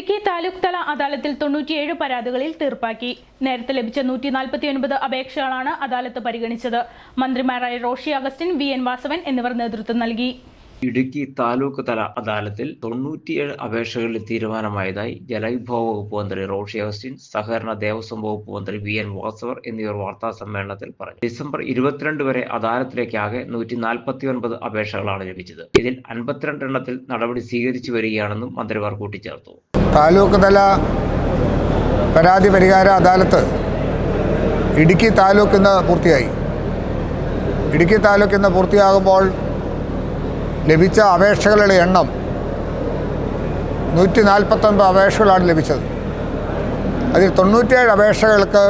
ഇടുക്കി താലൂക്ക് തല അദാലത്തിൽ തൊണ്ണൂറ്റിയേഴ് പരാതികളിൽ തീർപ്പാക്കി. നേരത്തെ ലഭിച്ച നൂറ്റി നാൽപ്പത്തി ഒൻപത് അപേക്ഷകളാണ് അദാലത്ത് പരിഗണിച്ചത്. മന്ത്രിമാരായ റോഷി അഗസ്റ്റിൻ വി എൻ വാസവൻ എന്നിവർ നേതൃത്വം നൽകി. ഇടുക്കി താലൂക്ക് തല അദാലത്തിൽ തൊണ്ണൂറ്റിയേഴ് അപേക്ഷകളിൽ തീരുമാനമായതായി ജലവിഭവ വകുപ്പ് മന്ത്രി റോഷി അഗസ്റ്റിൻ സഹകരണ ദേവസ്വം വകുപ്പ് മന്ത്രി വി എൻ വാസവർ എന്നിവർ വാർത്താ സമ്മേളനത്തിൽ പറഞ്ഞു. ഡിസംബർ ഇരുപത്തിരണ്ട് വരെ അദാലത്തിലേക്കാകെ നൂറ്റി നാൽപ്പത്തിയൊൻപത് അപേക്ഷകളാണ് ലഭിച്ചത്. ഇതിൽ അൻപത്തിരണ്ട് എണ്ണത്തിൽ നടപടി സ്വീകരിച്ചു വരികയാണെന്നും മന്ത്രിമാർ കൂട്ടിച്ചേർത്തു. താലൂക്ക് തല പരാതി പരിഹാര അദാലത്ത് ഇടുക്കി താലൂക്ക് ഇന്ന് പൂർത്തിയായി. ഇടുക്കി താലൂക്ക് ഇന്ന് പൂർത്തിയാകുമ്പോൾ ലഭിച്ച അപേക്ഷകളുടെ എണ്ണം നൂറ്റി നാൽപ്പത്തൊൻപത് അപേക്ഷകളാണ് ലഭിച്ചത്. അതിൽ തൊണ്ണൂറ്റിയേഴ് അപേക്ഷകൾക്ക്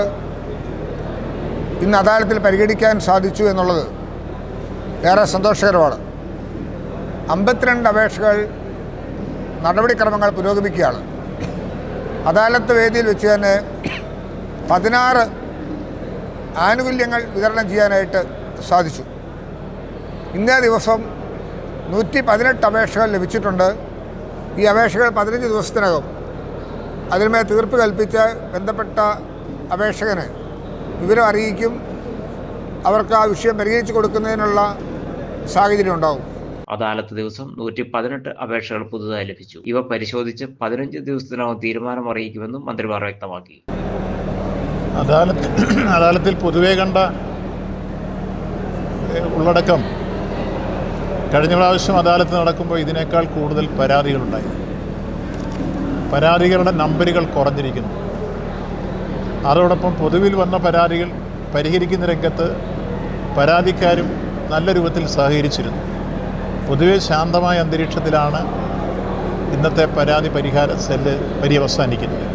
ഇന്ന് അദാലത്തിൽ പരിഗണിക്കാൻ സാധിച്ചു എന്നുള്ളത് ഏറെ സന്തോഷകരമാണ്. അമ്പത്തിരണ്ട് അപേക്ഷകൾ നടപടിക്രമങ്ങൾ പുരോഗമിക്കുകയാണ്. അദാലത്ത് വേദിയിൽ വെച്ച് തന്നെ പതിനാറ് ആനുകൂല്യങ്ങൾ വിതരണം ചെയ്യാനായിട്ട് സാധിച്ചു. ഇന്നേ ദിവസം നൂറ്റി പതിനെട്ട് അപേക്ഷകൾ ലഭിച്ചിട്ടുണ്ട്. ഈ അപേക്ഷകൾ പതിനഞ്ച് ദിവസത്തിനകം. അതിന്മേൽ തീർപ്പ് കൽപ്പിച്ച് ബന്ധപ്പെട്ട അപേക്ഷകന് വിവരം അറിയിക്കും. അവർക്ക് ആ വിഷയം പരിഹരിച്ചു കൊടുക്കുന്നതിനുള്ള സാഹചര്യം ഉണ്ടാവും. അദാലത്ത് ദിവസം നൂറ്റി പതിനെട്ട് അപേക്ഷകൾ പുതുതായി ലഭിച്ചു. ഇവ പരിശോധിച്ച് പതിനഞ്ച് ദിവസത്തിനകം തീരുമാനം അറിയിക്കുമെന്നും മന്ത്രിമാർ വ്യക്തമാക്കി. അദാലത്ത് അദാലത്തിൽ പൊതുവേ കണ്ട ഉള്ളടക്കം കഴിഞ്ഞ പ്രാവശ്യം അദാലത്ത് നടക്കുമ്പോൾ ഇതിനേക്കാൾ കൂടുതൽ പരാതികളുണ്ടായി. പരാതികളുടെ നമ്പറുകൾ കുറഞ്ഞിരിക്കുന്നു. അതോടൊപ്പം പൊതുവിൽ വന്ന പരാതികൾ പരിഹരിക്കുന്ന രംഗത്ത് പരാതിക്കാരും നല്ല രൂപത്തിൽ സഹകരിച്ചിരുന്നു. പൊതുവെ ശാന്തമായ അന്തരീക്ഷത്തിലാണ് ഇന്നത്തെ പരാതി പരിഹാര സെല്ല് പര്യവസാനിക്കുന്നത്.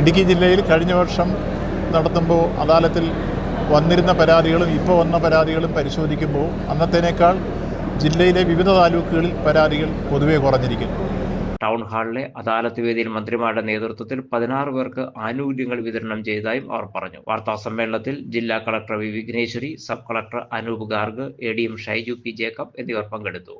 ഇടുക്കി ജില്ലയിൽ കഴിഞ്ഞ വർഷം നടത്തുമ്പോൾ അദാലത്തിൽ വന്നിരുന്ന പരാതികളും ഇപ്പോൾ വന്ന പരാതികളും പരിശോധിക്കുമ്പോൾ അന്നത്തേനേക്കാൾ ജില്ലയിലെ വിവിധ താലൂക്കുകളിൽ പരാതികൾ പൊതുവെ കുറഞ്ഞിരിക്കുന്നു. ടൗൺ ഹാളിലെ അദാലത്ത് വേദിയിൽ മന്ത്രിമാരുടെ നേതൃത്വത്തിൽ പതിനാറ് പേർക്ക് ആനുകൂല്യങ്ങൾ വിതരണം ചെയ്തതായും അവർ പറഞ്ഞു. വാർത്താ സമ്മേളനത്തിൽ ജില്ലാ collector V Vigneshwari sub collector Anoop Garg A D M Shaiju P Jacob എന്നിവർ പങ്കെടുത്തു.